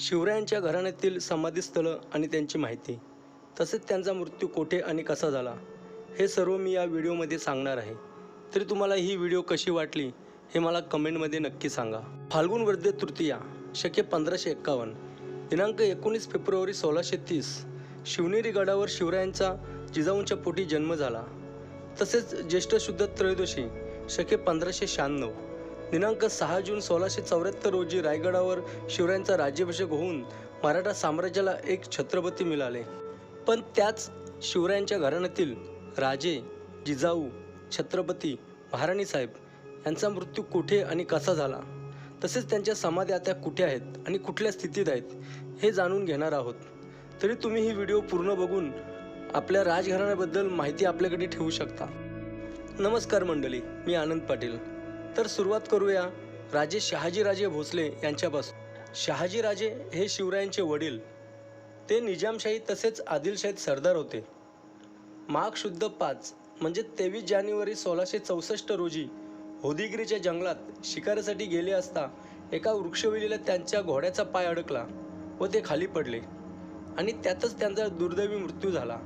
शिवरायांच्या घराण्यातील समाधीस्थळं आणि त्यांची माहिती. तसेच त्यांचा मृत्यू कोठे आणि कसा झाला हे सर्व मी या व्हिडिओमध्ये सांगणार आहे. तरी तुम्हाला ही व्हिडिओ कशी वाटली हे मला कमेंटमध्ये नक्की सांगा. फाल्गुन वैद्य तृतीया शके पंधराशे एक्कावन्न दिनांक एकोणीस फेब्रुवारी सोळाशे तीस शिवनेरी गडावर शिवरायांचा जिजाऊंच्या पोटी जन्म झाला. तसेच ज्येष्ठ शुद्ध त्रयोदशी शके पंधराशे शहाण्णव दिनांक सहा जून सोळाशे चौऱ्याहत्तर रोजी रायगडावर शिवरायांचा राज्याभिषेक होऊन मराठा साम्राज्याला एक छत्रपती मिळाले. पण त्याच शिवरायांच्या घराण्यातील राजे जिजाऊ छत्रपती महाराणी साहेब यांचा मृत्यू कुठे आणि कसा झाला? तसेच त्यांच्या समाधी आता कुठे आहेत आणि कुठल्या स्थितीत आहेत हे जाणून घेणार आहोत. तरी तुम्ही ही व्हिडिओ पूर्ण बघून आपल्या राजघराण्याबद्दल माहिती आपल्याकडे ठेवू शकता. नमस्कार मंडळी मी आनंद पाटील. तर सुरुवात करूया राजे शहाजीराजे भोसले यांच्यापासून. शहाजीराजे हे शिवरायांचे वडील. ते निजामशाही तसेच आदिलशाहीत सरदार होते. माघ शुद्ध पाच म्हणजे तेवीस जानेवारी सोळाशे चौसष्ट रोजी होदिगिरीच्या जंगलात शिकारीसाठी गेले असता एका वृक्षवेलीला त्यांच्या घोड्याचा पाय अडकला व ते खाली पडले आणि त्यातच त्यांचा दुर्दैवी मृत्यू झाला.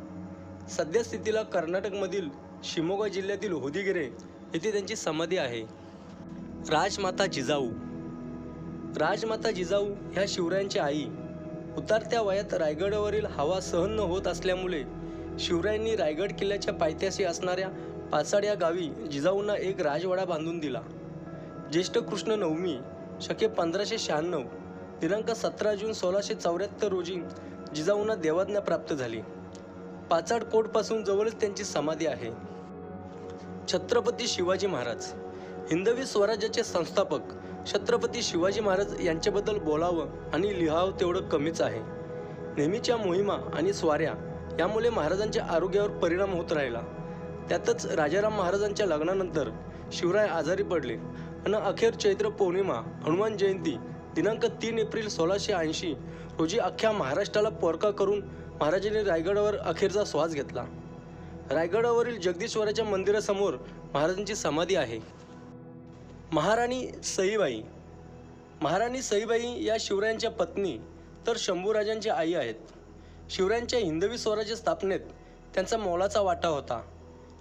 सद्यस्थितीला कर्नाटकमधील शिमोगा जिल्ह्यातील होदिगिरे येथे त्यांची समाधी आहे. राजमाता जिजाऊ. राजमाता जिजाऊ ह्या शिवरायांची आई. उतारत्या वयात रायगडावरील हवा सहन न होत असल्यामुळे शिवरायांनी रायगड किल्ल्याच्या पायथ्याशी असणाऱ्या पाचाड या गावी जिजाऊंना एक राजवाडा बांधून दिला. ज्येष्ठ कृष्ण नवमी शके पंधराशे शहाण्णव दिनांक सतरा जून सोळाशे चौऱ्याहत्तर रोजी जिजाऊंना देवाज्ञा प्राप्त झाली. पाचाड कोटपासून जवळच त्यांची समाधी आहे. छत्रपती शिवाजी महाराज. हिंदवी स्वराज्याचे संस्थापक छत्रपती शिवाजी महाराज यांच्याबद्दल बोलावं आणि लिहावं तेवढं कमीच आहे. नेहमीच्या मोहिमा आणि स्वाऱ्या यामुळे महाराजांच्या आरोग्यावर परिणाम होत राहिला. त्यातच राजाराम महाराजांच्या लग्नानंतर शिवराय आजारी पडले आणि अखेर चैत्र पौर्णिमा हनुमान जयंती दिनांक तीन एप्रिल सोळाशे ऐंशी रोजी अख्ख्या महाराष्ट्राला पोरका करून महाराजांनी रायगडावर अखेरचा श्वास घेतला. रायगडावरील जगदीश्वराच्या मंदिरासमोर महाराजांची समाधी आहे. महाराणी सईबाई. महाराणी सईबाई या शिवरायांच्या पत्नी तर शंभूराजांची आई आहेत. शिवरायांच्या हिंदवी स्वराज्य स्थापनेत त्यांचा मोलाचा वाटा होता.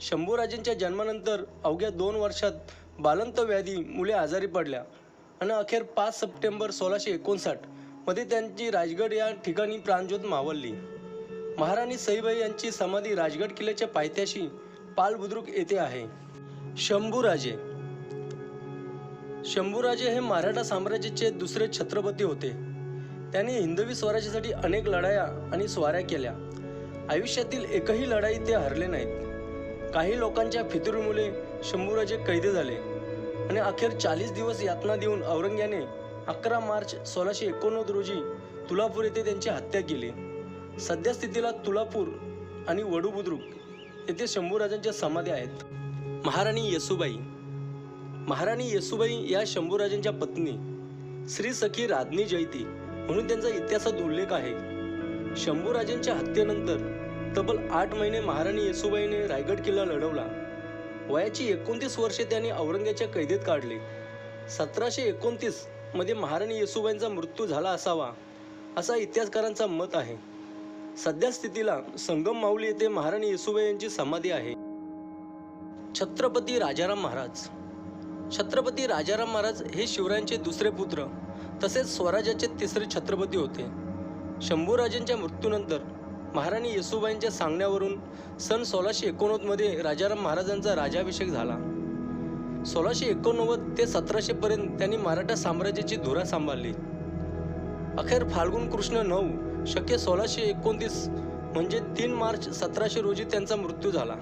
शंभूराजांच्या जन्मानंतर अवघ्या दोन वर्षात बालंत व्याधी मुले आजारी पडल्या आणि अखेर पाच सप्टेंबर सोळाशे एकोणसाठमध्ये त्यांची राजगड या ठिकाणी प्राणज्योत मावळली महाराणी सईबाई यांची समाधी राजगड किल्ल्याच्या पायथ्याशी पालबुद्रुक येथे आहे. शंभूराजे. शंभूराजे हे मराठा साम्राज्याचे दुसरे छत्रपती होते. त्यांनी हिंदवी स्वराज्यासाठी अनेक लढाया आणि स्वाऱ्या केल्या. आयुष्यातील एकही लढाई ते हरले नाहीत. काही लोकांच्या फितुरीमुळे शंभूराजे कैदी झाले आणि अखेर चाळीस दिवस यातना देऊन औरंग्याने अकरा मार्च सोळाशे एकोणनव्वद रोजी तुलापूर येथे त्यांची हत्या केली. सध्या स्थितीला तुलापूर आणि वडूबुद्रुक येथे शंभूराजांच्या समाधी आहेत. महाराणी येसुबाई महाराणी येसुबाई या शंभूराजांच्या पत्नी श्री सखी राधनी जयती म्हणून त्यांचा इतिहासात उल्लेख आहे. शंभूराजांच्या हत्येनंतर तब्बल आठ महिने महाराणी येसुबाईने रायगड किल्ला लढवला. वयाची एकोणतीस वर्षे त्यांनी औरंग्याच्या कैदेत काढले. सतराशे एकोणतीसमध्ये महाराणी येसुबाईंचा मृत्यू झाला असावा असा इतिहासकारांचा मत आहे. सध्या स्थितीला संगम माऊली येथे महाराणी येसुबाई यांची समाधी आहे. छत्रपती राजाराम महाराज. छत्रपती राजाराम महाराज हे शिवरायांचे दुसरे पुत्र तसेच स्वराज्याचे तिसरे छत्रपती होते. शंभूराजांच्या मृत्यूनंतर महाराणी येसुबाईंच्या सांगण्यावरून सन सोळाशे एकोणनव्वदमध्ये राजाराम महाराजांचा राजाभिषेक झाला. सोळाशे एकोणनव्वद ते सतराशेपर्यंत त्यांनी मराठा साम्राज्याची धुरा सांभाळली. अखेर फाल्गुन कृष्ण नऊ शक्य सोळाशे एकोणतीस म्हणजे तीन मार्च सतराशे रोजी त्यांचा मृत्यू झाला.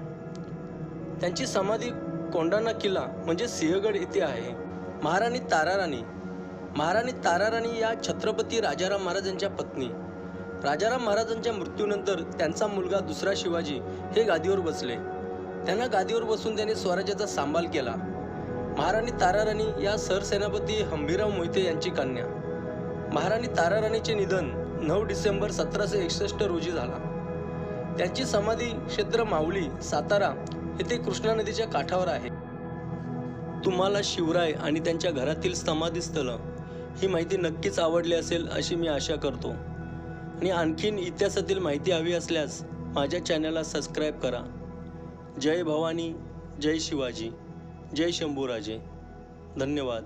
त्यांची समाधी कोंडाणा किल्ला म्हणजे सिंहगड येथे आहे. महाराणी ताराराणी. महाराणी ताराराणी या छत्रपती राजाराम महाराजांच्या पत्नी. राजाराम महाराजांच्या मृत्यूनंतर त्यांचा मुलगा दुसरा शिवाजी हे गादीवर बसले. त्यांना गादीवर बसून त्याने स्वराज्याचा सांभाळ केला. महाराणी ताराराणी या सरसेनापती हंबीराव मोहिते यांची कन्या. महाराणी ताराराणीचे निधन नऊ डिसेंबर सतराशे एकसष्ट रोजी झाला. त्यांची समाधी क्षेत्र माऊली सातारा येथे कृष्णा नदीच्या काठावर आहे. तुम्हाला शिवराय आणि त्यांच्या घरातील समाधीस्थळं ही माहिती नक्कीच आवडली असेल अशी मी आशा करतो. आणि आणखीन इतिहासातील माहिती हवी असल्यास माझ्या चॅनलला सबस्क्राईब करा. जय भवानी जय शिवाजी जय शंभूराजे. धन्यवाद.